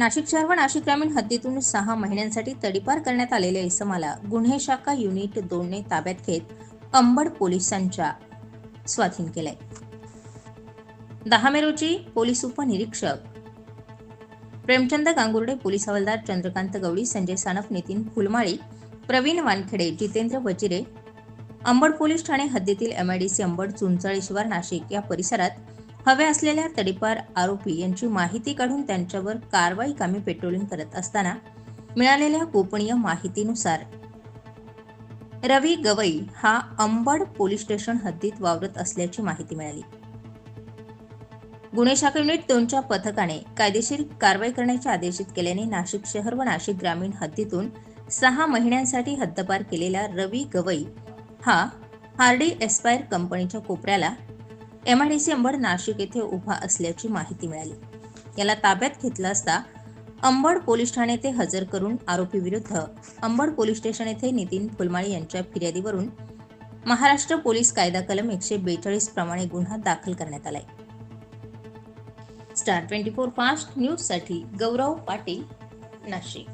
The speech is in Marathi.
नाशिक शहर व नाशिक ग्रामीण हद्दीतून सहा महिन्यांसाठी तडीपार करण्यात आलेल्या इसमाला गुन्हे शाखा युनिट दोनने ताब्यात घेत अंबड पोलिसांच्या स्वाधीन केलंय. दहा मे रोजी पोलीस उपनिरीक्षक प्रेमचंद गांगुर्डे पोलीस हवालदार चंद्रकांत गवळी संजय सानप नितीन फुलमाळी प्रवीण वानखेडे जितेंद्र वजिरे अंबड पोलीस ठाणे हद्दीतील एमआयडीसी अंबड चुंचाळी शिवार नाशिक या परिसरात हवे असलेल्या तडीपार आरोपी यांची माहिती काढून त्यांच्यावर कारवाई कामी पेट्रोलिंग करत असताना मिळालेल्या गोपनीय माहितीनुसार रवी गवई हा अंबड पोलीस स्टेशन हद्दीत वावरत असल्याची माहिती मिळाली. गुन्हे शाखा युनिट दोनच्या पथकाने कायदेशीर कारवाई करण्याचे आदेशित केल्याने नाशिक शहर व नाशिक ग्रामीण हद्दीतून सहा महिन्यांसाठी हद्दपार केलेला रवी गवई हा हार्डी एस्पायर कंपनीच्या कोपऱ्याला एमआयडीसी अंबड नाशिक येथे उभा असल्याची माहिती मिळाली. याला ताब्यात घेतलं असता अंबड पोलीस ठाणे येथे हजर करून आरोपी विरुद्ध अंबड पोलीस स्टेशन येथे नितीन फुलमाळी यांच्या फिर्यादीवरून महाराष्ट्र पोलीस कायदा कलम एकशे बेचाळीस प्रमाणे गुन्हा दाखल करण्यात आलाय. स्टार ट्वेंटी फोर फास्ट न्यूजसाठी गौरव पाटील नाशिक.